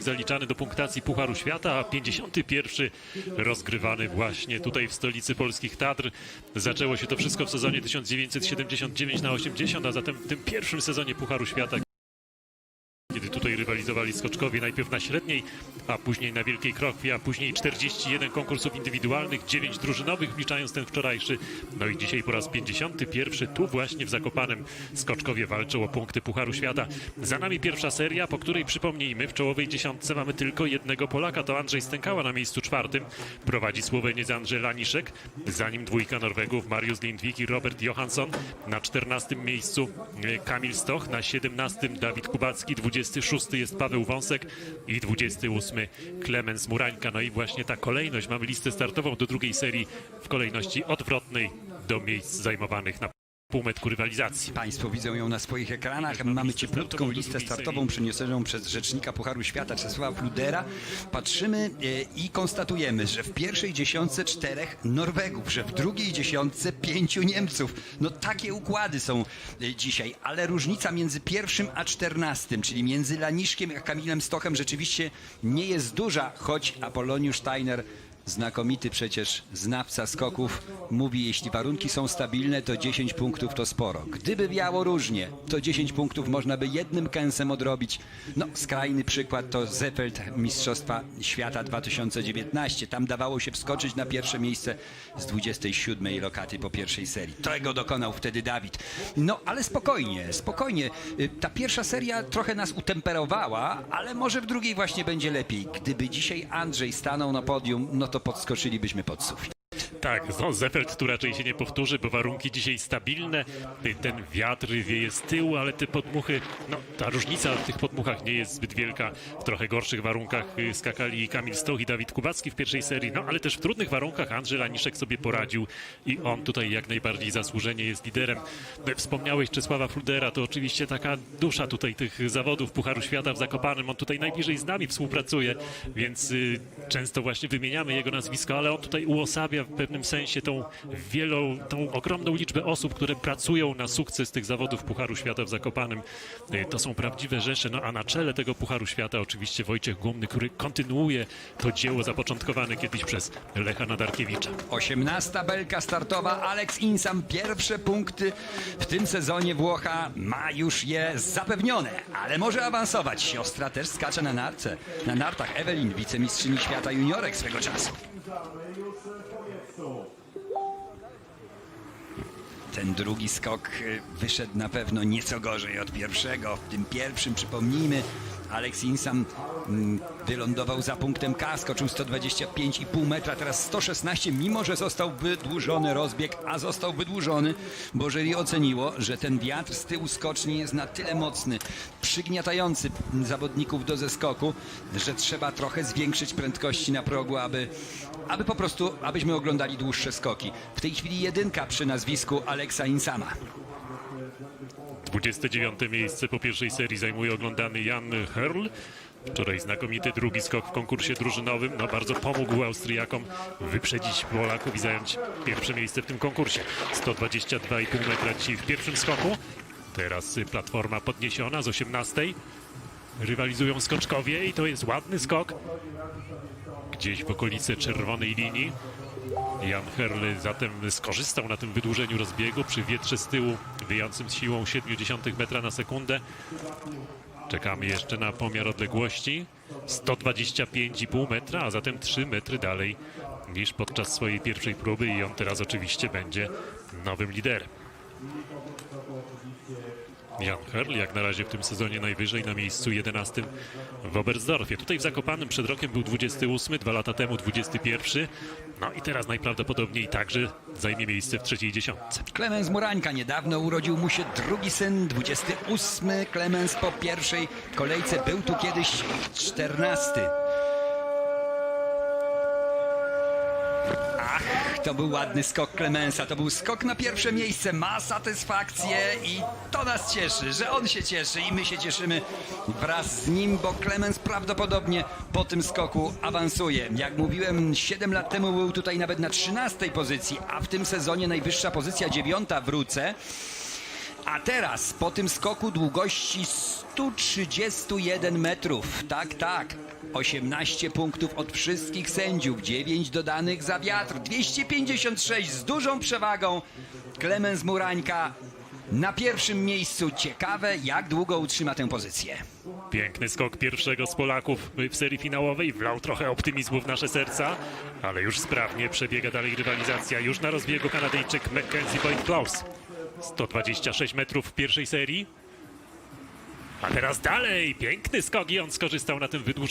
zaliczany do punktacji Pucharu Świata, a 51 rozgrywany właśnie tutaj w stolicy polskich Tatr. Zaczęło się to wszystko w sezonie 1979 na 80, a zatem w tym pierwszym sezonie Pucharu Świata rywalizowali skoczkowie najpierw na średniej, a później na wielkiej krokwie, a później 41 konkursów indywidualnych, 9 drużynowych, wliczając ten wczorajszy. No i dzisiaj po raz 51 tu właśnie w Zakopanem skoczkowie walczą o punkty Pucharu Świata. Za nami pierwsza seria, po której przypomnijmy, w czołowej dziesiątce mamy tylko jednego Polaka, to Andrzej Stękała na miejscu czwartym. Prowadzi Słoweniec Andrzej Laniszek, za nim dwójka Norwegów Mariusz Lindwik i Robert Johansson. Na 14 miejscu e, Kamil Stoch, na 17 Dawid Kubacki, 26 jest Paweł Wąsek i 28 Klemens Murańka. No i właśnie ta kolejność, mamy listę startową do drugiej serii w kolejności odwrotnej do miejsc zajmowanych na półmetku rywalizacji. Państwo widzą ją na swoich ekranach. Mamy cieplutką listę startową przeniesioną przez rzecznika Pucharu Świata Czesława Fludera. Patrzymy e, i konstatujemy, że w pierwszej dziesiątce czterech Norwegów, że w drugiej dziesiątce pięciu Niemców. No takie układy są e, dzisiaj, ale różnica między pierwszym a czternastym, czyli między Laniszkiem a Kamilem Stochem rzeczywiście nie jest duża, choć Apoloniusz Steiner Znakomity przecież znawca skoków mówi, jeśli warunki są stabilne, to 10 punktów to sporo. Gdyby wiało różnie, to 10 punktów można by jednym kęsem odrobić. No, skrajny przykład to Zefeld Mistrzostwa Świata 2019. Tam dawało się wskoczyć na pierwsze miejsce z 27 lokaty po pierwszej serii. Tego dokonał wtedy Dawid. No, ale spokojnie, spokojnie. Y, Ta pierwsza seria trochę nas utemperowała, ale może w drugiej właśnie będzie lepiej. Gdyby dzisiaj Andrzej stanął na podium, no to podskoczylibyśmy pod sufit. Tak, no Zefeld tu raczej się nie powtórzy, bo warunki dzisiaj stabilne. Ten wiatr wieje z tyłu, ale te podmuchy, no ta różnica w tych podmuchach nie jest zbyt wielka. W trochę gorszych warunkach y, skakali Kamil Stoch i Dawid Kubacki w pierwszej serii, no ale też w trudnych warunkach Andrzej Laniszek sobie poradził i on tutaj jak najbardziej zasłużenie jest liderem. No, Wspomniałeś Czesława Fludera, to oczywiście taka dusza tutaj tych zawodów Pucharu Świata w Zakopanem. On tutaj najbliżej z nami współpracuje, więc y, często właśnie wymieniamy jego nazwisko, ale on tutaj uosabia w pewnym sensie tą wielą, tą ogromną liczbę osób, które pracują na sukces tych zawodów Pucharu Świata w Zakopanem. Y, To są prawdziwe rzesze, no a na czele tego Pucharu Świata oczywiście Wojciech Gumny, który kontynuuje to dzieło zapoczątkowane kiedyś przez Lecha Nadarkiewicza. 18 belka startowa, Alex Insam. Pierwsze punkty w tym sezonie Włocha ma już je zapewnione, ale może awansować. Siostra też skacze na narce. Na nartach Ewelin, wicemistrzyni świata juniorek swego czasu. Ten drugi skok y, wyszedł na pewno nieco gorzej od pierwszego. W tym pierwszym, przypomnijmy, Alex Insam mm, wylądował za punktem K, skoczył 125,5 metra, teraz 116, mimo że został wydłużony rozbieg, a został wydłużony, bo jury oceniło, że ten wiatr z tyłu skoczni jest na tyle mocny, przygniatający zawodników do zeskoku, że trzeba trochę zwiększyć prędkości na progu, aby, aby po prostu, abyśmy oglądali dłuższe skoki. W tej chwili jedynka przy nazwisku Alexa Insama. 29 miejsce po pierwszej serii zajmuje oglądany Jan Herl. Wczoraj znakomity drugi skok w konkursie drużynowym. No bardzo pomógł Austriakom wyprzedzić Polaków i zająć pierwsze miejsce w tym konkursie. 122,5 metra dzisiaj w pierwszym skoku. Teraz platforma podniesiona z 18. Rywalizują skoczkowie i to jest ładny skok. Gdzieś w okolicy czerwonej linii. Jan Herle zatem skorzystał na tym wydłużeniu rozbiegu przy wietrze z tyłu wyjącym z siłą 0,7 metra na sekundę. Czekamy jeszcze na pomiar odległości. 125,5 metra, a zatem 3 metry dalej niż podczas swojej pierwszej próby i on teraz oczywiście będzie nowym liderem. Jan Herl jak na razie w tym sezonie najwyżej na miejscu 11 w Oberstdorfie. Tutaj w Zakopanem przed rokiem był 28, dwa lata temu 21. No i teraz najprawdopodobniej także zajmie miejsce w trzeciej dziesiątce. Klemens Murańka niedawno urodził mu się drugi syn, 28. Klemens po pierwszej kolejce był tu kiedyś 14. To był ładny skok Klemensa, to był skok na pierwsze miejsce, ma satysfakcję i to nas cieszy, że on się cieszy i my się cieszymy wraz z nim, bo Klemens prawdopodobnie po tym skoku awansuje. Jak mówiłem, 7 lat temu był tutaj nawet na 13 pozycji, a w tym sezonie najwyższa pozycja dziewiąta wrócę. A teraz po tym skoku długości 131 metrów, tak, tak, 18 punktów od wszystkich sędziów, 9 dodanych za wiatr, 256 z dużą przewagą. Klemens Murańka na pierwszym miejscu. Ciekawe, jak długo utrzyma tę pozycję. Piękny skok pierwszego z Polaków w serii finałowej. Wlał trochę optymizmu w nasze serca, ale już sprawnie przebiega dalej rywalizacja. Już na rozbiegu Kanadyjczyk Mackenzie Boyd Klaus. 126 metrów w pierwszej serii. A teraz dalej, piękny skok i on skorzystał na tym wydłużonym